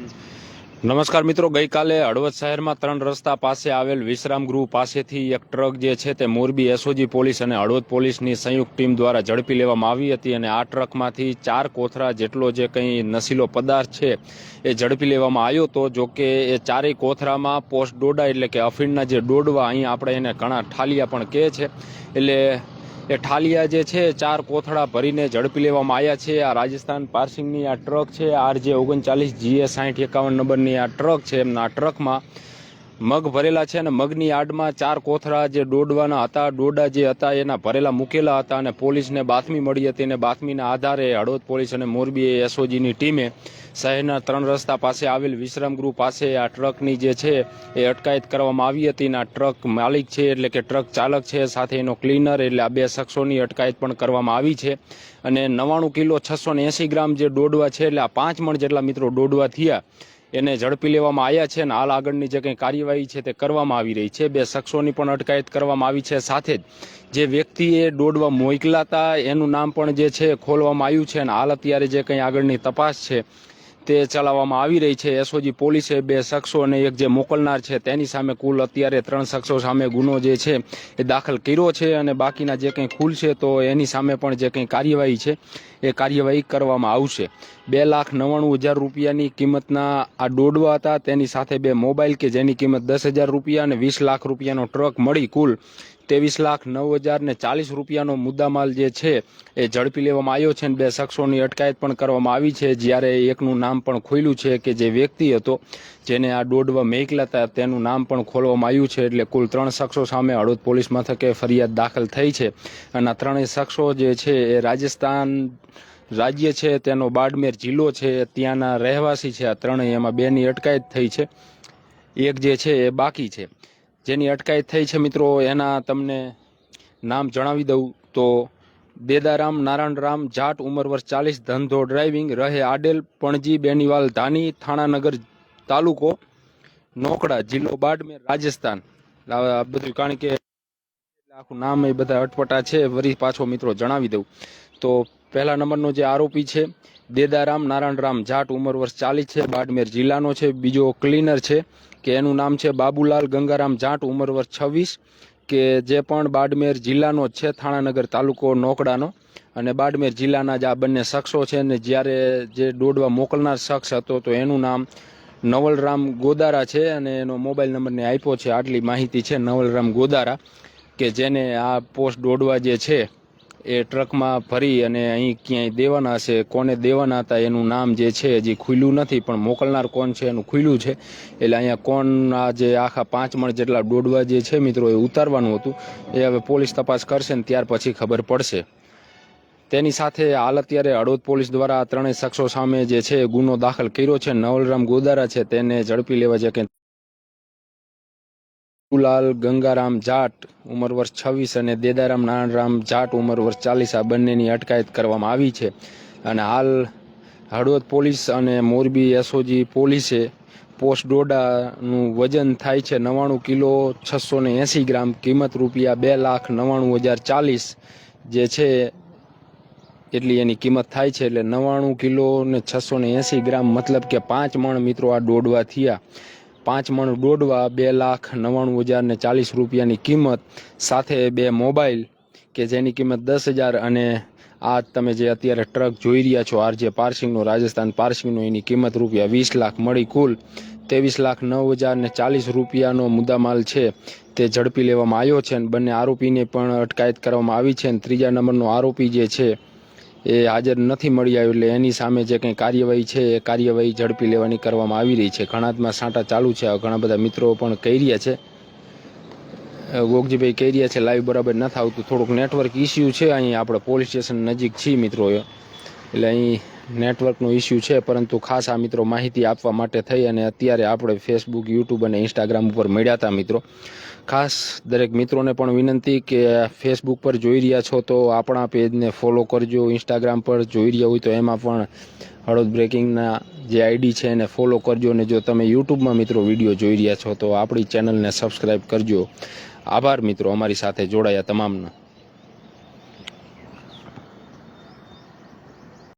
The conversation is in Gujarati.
નમસ્કાર મિત્રો, ગઈકાલે હળવદ શહેરમાં ત્રણ રસ્તા પાસે આવેલ વિશ્રામ ગૃહ પાસેથી એક ટ્રક જે છે તે મોરબી એસઓજી પોલીસ અને હળવદ પોલીસની સંયુક્ત ટીમ દ્વારા ઝડપી લેવામાં આવી હતી અને આ ટ્રકમાંથી ચાર કોથરા જેટલો જે કંઈ નશીલો પદાર્થ છે એ ઝડપી લેવામાં આવ્યો હતો. જો કે એ ચારેય કોથરામાં પોસ્ટ ડોડા એટલે કે અફીણના જે ડોડવા અહીં આપણે એને ઘણા ઠાલિયા પણ કહે છે. એટલે એ ઠાલિયા જે છે, ચાર કોથળા ભરીને ઝડપી લેવામાં આવ્યા છે. આ રાજસ્થાન પાર્સિંગની આ ટ્રક છે. આર જે ઓગણચાલીસ, જીએ સાહીઠ એકાવન નંબરની આ ટ્રક છે. એમના ટ્રકમાં મગ ભરેલા છે અને મગની આડમાં ચાર કોથળા જે દોડવાના હતા ડોડા જે હતા, એના ભરેલા મૂકેલા હતા અને પોલીસને બાતમી મળી હતી અને બાતમીના આધારે હળવદ પોલીસ અને મોરબી એસઓજીની ટીમે શહેરના ત્રણ રસ્તા પાસે આવેલ વિશ્રામ ગૃહ પાસે આ ટ્રકની જે છે એ અટકાયત કરવામાં આવી હતી અને આ ટ્રક માલિક છે એટલે કે ટ્રક ચાલક છે, સાથે એનો ક્લીનર એટલે આ બે શખ્સોની અટકાયત પણ કરવામાં આવી છે અને નવ્વાણું કિલો છસો એંસી ગ્રામ જે દોડવા છે, એટલે આ પાંચ મણ જેટલા મિત્રો દોડવા થયા એને ઝડપી લેવામાં આવ્યા છે અને હાલ આગળની જે કંઈ કાર્યવાહી છે તે કરવામાં આવી રહી છે. બે શખ્સોની પણ અટકાયત કરવામાં આવી છે. સાથે જ જે વ્યક્તિએ દોડવા મોકલાતા, એનું નામ પણ જે છે ખોલવામાં આવ્યું છે અને હાલ અત્યારે જે કંઈ આગળની તપાસ છે તે ચલાવવામાં આવી રહી છે. એસઓજી પોલીસે બે શખ્સો અને એક જે મોકલનાર છે, તેની સામે કુલ અત્યારે ત્રણ શખ્સો સામે ગુનો જે છે એ દાખલ કર્યો છે અને બાકીના જે કંઈ ખુલશે તો એની સામે પણ જે કંઈ કાર્યવાહી છે એ કાર્યવાહી કરવામાં આવશે. બે લાખ નવ્વાણું હજાર રૂપિયાની કિંમતના આ દોડવા હતા. તેની સાથે બે મોબાઈલ કે જેની કિંમત દસ હજાર રૂપિયા અને વીસ લાખ રૂપિયાનો ટ્રક મળી કુલ ત્રેવીસ લાખ નવ હજાર ને ચાલીસ રૂપિયાનો મુદ્દામાલ જે છે એ ઝડપી લેવામાં આવ્યો છે અને બે શખ્સોની અટકાયત પણ કરવામાં આવી છે. જ્યારે એકનું નામ પણ ખોલ્યું છે કે જે વ્યક્તિ હતો જેને આ દોડવા મેકલા હતા, તેનું નામ પણ ખોલવામાં આવ્યું છે. એટલે કુલ ત્રણ શખ્સો સામે હળવદ પોલીસ મથકે ફરિયાદ દાખલ થઈ છે. અને આ ત્રણેય શખ્સો જે છે એ રાજસ્થાન રાજ્ય છે, તેનો બાડમેર જિલ્લો છે ત્યાંના રહેવાસી છે. આ ત્રણેય એમાં બેની અટકાયત થઈ છે. એક જે છે એ બાકી છે. જેની અટકાયત થઈ છે મિત્રો, એના તમને નામ જણાવી દઉં તો, દેદારામ નારાયણરામ જાટ ઉંમર વર્ષ ચાલીસ, ધંધો ડ્રાઇવિંગ, રહે આડેલ પણજી, બેનીવાલ ધાની, થાણાનગર તાલુકો, નોકડા, જિલ્લો બાડમેર, રાજસ્થાન. આ બધું કારણ કે આખું નામ એ બધા અટપટા છે, વરી પાછો મિત્રો જણાવી દઉં. તો પહેલા નંબરનો જે આરોપી છે દેદારામ, નારાયણરામ જાટ ઉંમર વર્ષ ચાલીસ છે, બાડમેર જિલ્લાનો છે, બીજો ક્લીનર છે કે એનું નામ છે બાબુલાલ ગંગારામ જાટ ઉંમર વર્ષ છવ્વીસ કે જે પણ બાડમેર જિલ્લાનો જ છે, થાણાનગર તાલુકો નોકડાનો. અને બાડમેર જિલ્લાના જ આ બંને શખ્સો છે ને જ્યારે જે દોડવા મોકલનાર શખ્સ હતો તો એનું નામ નવલરામ ગોદારા છે અને એનો મોબાઈલ નંબરને આપ્યો છે. આટલી માહિતી છે નવલરામ ગોદારા કે જેને આ પોસ્ટ દોડવા જે છે એ ટ્રકમાં ભરી અને અહીં ક્યાંય દેવાના હશે કોને દેવાના હતા, એનું નામ જે છે હજી ખુલ્યું નથી, પણ મોકલનાર કોણ છે એનું ખુલ્યું છે. એટલે અહીંયા કોણ આ જે આખા પાંચ મણ જેટલા દોડવા જે છે મિત્રો, એ ઉતારવાનું હતું. એ હવે પોલીસ તપાસ કરશે ને ત્યાર પછી ખબર પડશે. તેની સાથે હાલ અત્યારે હળવદ પોલીસ દ્વારા ત્રણેય શખ્સો સામે જે છે ગુનો દાખલ કર્યો છે. નવલરામ ગોદારા છે, તેને ઝડપી લેવા જે કે લાલ ગંગારામ, જાટ ઉંમર વર્ષ છવ્વીસ અને દેદારામ નારાયણરામ જાટ ઉંમર વર્ષ ચાલીસ આ બંનેની અટકાયત કરવામાં આવી છે. અને હાલ હળવદ પોલીસ અને મોરબી એસઓજી પોલીસે પોસ્ટ ડોડાનું વજન થાય છે નવ્વાણું કિલો છસો ને એંસી ગ્રામ. કિંમત રૂપિયા બે લાખ નવ્વાણું હજાર ચાલીસ જે છે એટલી એની કિંમત થાય છે એટલે નવ્વાણું કિલો ને છસો ને એંસી ગ્રામ મતલબ કે પાંચ મણ મિત્રો આ ડોડવા થયા. પાંચ મણ દોડવા બે લાખ નવ્વાણું હજાર ને ચાલીસ રૂપિયાની કિંમત સાથે બે મોબાઈલ કે જેની કિંમત દસ હજાર અને આ તમે જે અત્યારે ટ્રક જોઈ રહ્યા છો, આરજે પાર્સિંગનો, રાજસ્થાન પાર્સિંગનો, એની કિંમત રૂપિયા વીસ લાખ મળી કુલ ત્રેવીસ લાખ નવ હજાર ને ચાલીસ રૂપિયાનો મુદ્દામાલ છે. તે ઝડપી લેવામાં આવ્યો છે અને બંને આરોપીને પણ અટકાયત કરવામાં આવી છે અને ત્રીજા નંબરનો આરોપી જે છે એ હાજર નથી મળી આવ્યો એટલે એની સામે જે કંઈ કાર્યવાહી છે, એ કાર્યવાહી ઝડપી લેવાની કરવામાં આવી રહી છે. ઘણાતમાં સાંટા ચાલુ છે. ઘણા બધા મિત્રો પણ કહી રહ્યા છે. ગોગજીભાઈ કહી રહ્યા છે, લાઈવ બરાબર નથી આવતું. થોડુંક નેટવર્ક ઇસ્યુ છે. અહીં આપણે પોલીસ સ્ટેશન નજીક છીએ મિત્રો એટલે અહીં નેટવર્કનો ઇસ્યુ છે, પરંતુ ખાસ આ મિત્રો માહિતી આપવા માટે થઈ અને અત્યારે આપણે ફેસબુક યુટ્યુબ અને ઇન્સ્ટાગ્રામ ઉપર મળ્યા હતા મિત્રો. ખાસ દરેક મિત્રોને પણ વિનંતી કે ફેસબુક પર જોઈ રહ્યા છો તો આપણા પેજને ફોલો કરજો ઇન્સ્ટાગ્રામ પર જોઈ રહ્યા હોય તો એમાં પણ હળદ બ્રેકિંગના જે આઈડી છે એને ફોલો કરજો અને જો તમે યુટ્યુબમાં મિત્રો વીડિયો જોઈ રહ્યા છો તો આપણી ચેનલને સબસ્ક્રાઈબ કરજો. આભાર મિત્રો, અમારી સાથે જોડાયા તમામનો.